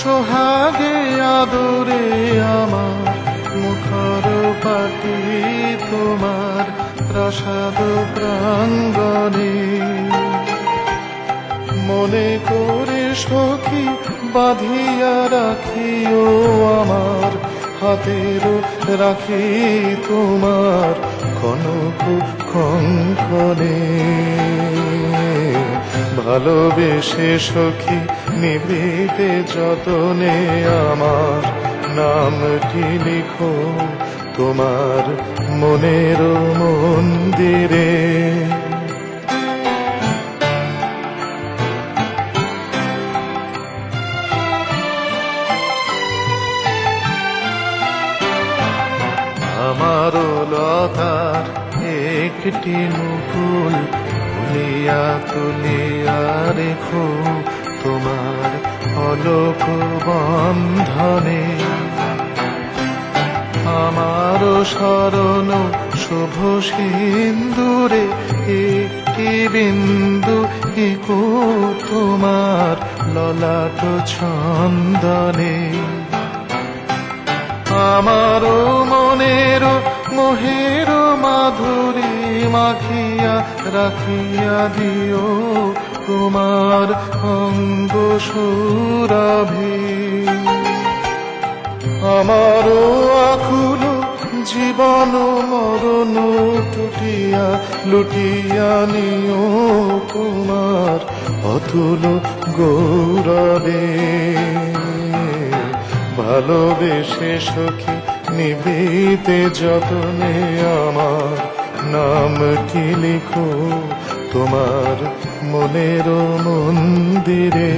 সোহাগে আদরে আমার মুখর পাটি তোমার প্রসাদ প্রাঙ্গণে। মনে করে সখী বাঁধিয়া রাখিও আমার, হাতের রাখি তোমার কনক কঙ্কনে ভালোবেসে সখী নিভৃতে যতনে আমার নামটি লিখো তোমার মনের মন্দিরে। আমার লতার একটি মুকুল তুলিয়া তুলিয়া রেখো তোমার অলোক বন্ধনে। আমার শরণ শুভ সিন্দুরে, একটি বিন্দু একো তোমার ললাট ছন্দনে আমার মনের মোহের মাধুরী মাখিয়া রাখিয়া দিও তোমার অঙ্গ সুরাভি। আমার আকুল জীবন মরণ টুটিয়া লুটিয়া নিও তোমার অতুল গৌরবে। ভালোবেসে সখী নিবিতে যতনে আমার নাম কি লিখো তোমার মনের মন্দিরে?